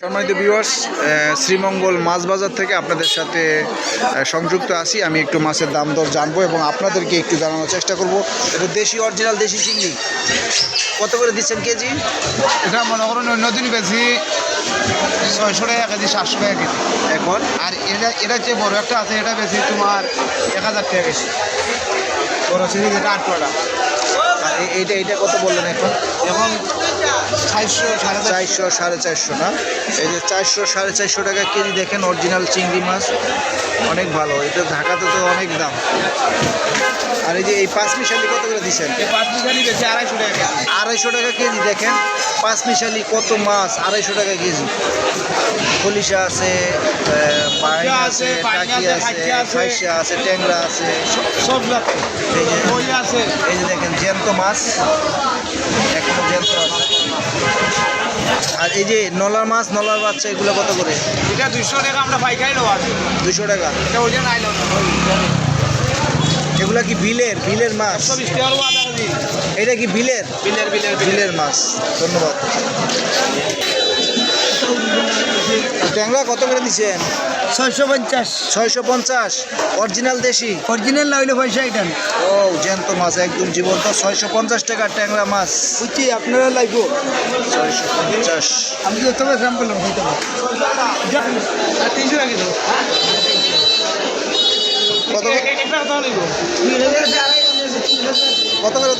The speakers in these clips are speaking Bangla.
সম্মানিত ভিউয়ার্স শ্রীমঙ্গল মাছ বাজার থেকে আপনাদের সাথে সংযুক্ত আছি। আমি একটু মাছের দাম দর জানব এবং আপনাদেরকে একটু জানানোর চেষ্টা করব। এটা দেশি অরিজিনাল দেশি চিংড়ি। কত করে দিচ্ছেন কেজি? এটা মনে করুন অন্য দিন বেশি ছয়শো টাকা কেজি সাতশো টাকা কেজি। এখন? আর এটা এটা যে বড় একটা আছে এটা বেশি তোমার এক হাজার টাকা কেজি। বড় সিরিজ এটা আটশোটা আর এ- এইটা এইটা কত বললেন এখন? এখন চারশো সাড়ে চারশো। না? এই যে চারশো সাড়ে চারশো টাকা কেজি দেখেন অরিজিনাল চিংড়ি মাছ। অনেক ভালো এটা ঢাকাতে তো অনেক দাম। আর এই যে এই পাঁচ মিশালি কত করে দিচ্ছেন? আড়াইশো টাকা আড়াইশো টাকা কেজি দেখেন পাঁচ মিশালি কত মাছ আড়াইশো টাকা কেজি। খলিশা আছে আহ, আছে টাকি। ফাইসা ট্যাংরা আছে। সব এই যে এই যে দেখেন জ্যান্ত মাছ। এখনও জ্যান্ত আছে। আর এই যে নলার মাছ নলার বাচ্চা এগুলো কত করে? এটা দুইশো টাকা আমরা পাইকারি নেওয়া দুশো টাকা। এটা ওজন এগুলা কি বিলের? বিলের মাছ? টাকার এটা কি বিলের? বিলের বিলের বিলের। মাছ। ধন্যবাদ। ট্যাংরা কত করে দিচ্ছেন ছয়শো পঞ্চাশ। ছয়শো পঞ্চাশ। অরিজিনাল দেশি? অরিজিনাল না হইলে পয়সা এটা। ও জ্যান্ত মাছ একদম জীবন্ত। ছয়শো পঞ্চাশ টাকা ট্যাংরা মাছ। বুঝছি আপনারা লাগবো। ছয়শো পঞ্চাশ। আমি তো তবে স্যাম্পল হইতে পারি। তিনশো টাকা কত করে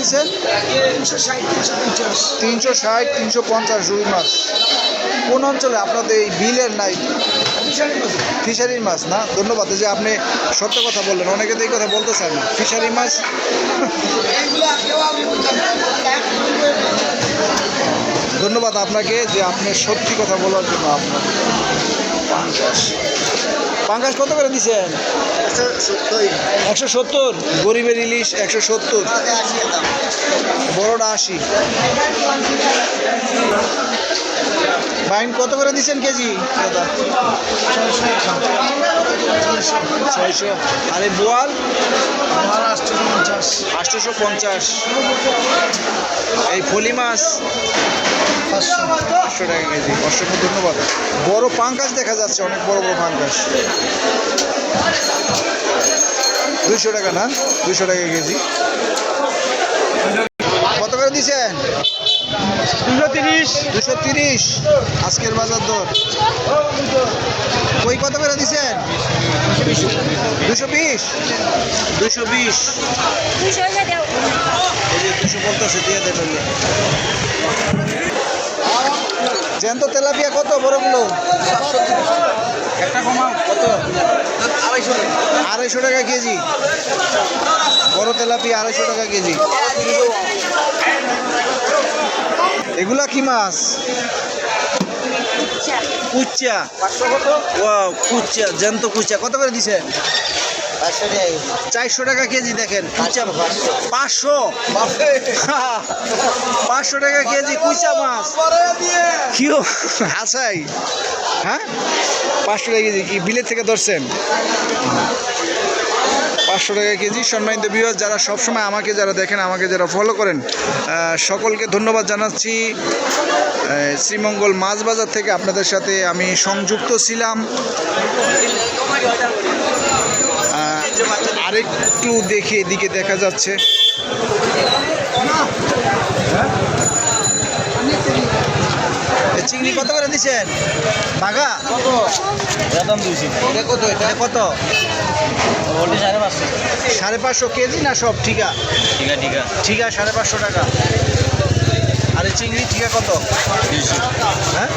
তিনশো ষাট, তিনশো পঞ্চাশ রুই মাছ। কোন অঞ্চলে আপনাদের এই বিলের নাই? ফিশারির মাছ না? ধন্যবাদ যে আপনি সত্য কথা বললেন, অনেকে তো এই কথা বলতে চায় না। ফিশারি মাছ? ধন্যবাদ আপনাকে যে আপনি সত্যি কথা বলার জন্য আপনার। পাঙ্গাস পাঙ্গাস কত করে দিচ্ছেন একশো সত্তর। গরিবের ইলিশ একশো সত্তর। বড়টা আশি। বাইন কত করে দিচ্ছেন কেজি? দাদা ছয়শো। আর এই বোয়াল আটশোশো পঞ্চাশ। এই ফলি মাছ, পাঁচশো টাকা কেজি অসংখ্য ধন্যবাদ। বড় পাঙ্কাশ দেখা যাচ্ছে, অনেক বড় বড় পাঙ্কাশ দুইশো টাকা না? দুইশো টাকা কেজি। কত করে দিচ্ছেন দুশো তিরিশ। দুশো তিরিশ আজকের বাজার দর। কই কত করে দিচ্ছেন দুশো বিশ। দুশো বিশ। দুশো বলতেছে দিয়ে দেবেন। জ্যান্ত তেলাপিয়া কত বড়গুলো একটা কমাও কত? আড়াইশো আড়াইশো টাকা কেজি। বড় তেলাপিয়া আড়াইশো টাকা কেজি। এগুলা কি মাছ? কুচ্চা। পাঁচশো কত? ও কুচ্চা জ্যান্ত কুচ্চা। কত করে দিছে? চারশো টাকা কেজি দেখেন কুচ্চা পাঁচশো পাঁচশো। টাকা কেজি কুচা মাছ। কি হাসাই। হ্যাঁ? পাঁচশো টাকা কেজি কি বিলের থেকে ধরছেন? পাঁচশো টাকা কেজি। সম্মানিত বিভাগ যারা সবসময় আমাকে যারা দেখেন, আমাকে যারা ফলো করেন সকলকে ধন্যবাদ জানাচ্ছি। শ্রীমঙ্গল মাছ বাজার থেকে আপনাদের সাথে আমি সংযুক্ত ছিলাম। আরেকটু দেখে এদিকে দেখা যাচ্ছে। চিংড়ি কত করে দিচ্ছেন বাঘা? কত? দাম এটা কত এটা? কত? সাড়ে পাঁচশো। সাড়ে পাঁচশো কেজি না সব ঠিকা? ঠিকা ঠিকা। ঠিকা সাড়ে পাঁচশো টাকা। আর চিংড়ি ঠিকা কত? হ্যাঁ?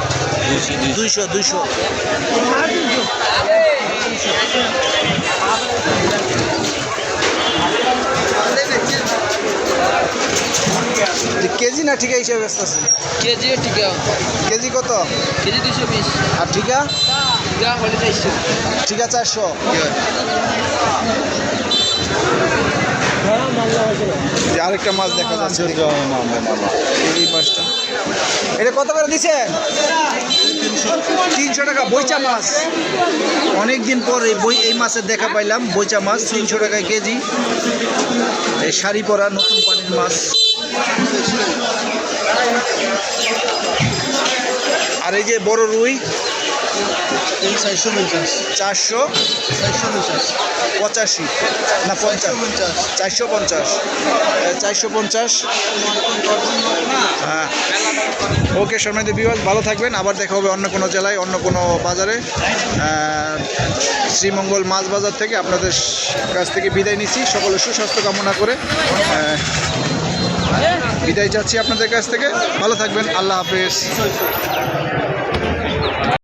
দুইশো দুইশো। দুইশো। কেজি না ঠিকা হিসেবে ব্যস্ত আছে কেজি ঠিকা। কেজি কত? কেজি দুশো বিশ। আর ঠিকা? টিকা হলে চারশো। ঠিকা চারশো। যে আরেকটা মাছ দেখা যাচ্ছে এই মাছটা এটা কত করে দিছেন তিনশো টাকা বইচা মাছ। অনেক দিন পর এই বই এই মাছের দেখা পাইলাম বইচা মাছ তিনশো টাকায় কেজি। এই শাড়ি পরা নতুন পানির মাছ। আর এই যে বড় রুই? চারশো পঞ্চাশ। চারশো? পঁচাশি। না পঞ্চাশ। চারশো পঞ্চাশ। চারশো পঞ্চাশ। হ্যাঁ। ওকে সম্মানিত বিভাগ ভালো থাকবেন। আবার দেখা হবে অন্য কোনো জেলায় অন্য কোনো বাজারে। শ্রীমঙ্গল মাছ বাজার থেকে আপনাদের কাছ থেকে বিদায় নিচ্ছি। সকলের সুস্বাস্থ্য কামনা করে বিদায় চাচ্ছি আপনাদের কাছ থেকে। ভালো থাকবেন। আল্লাহ হাফেজ।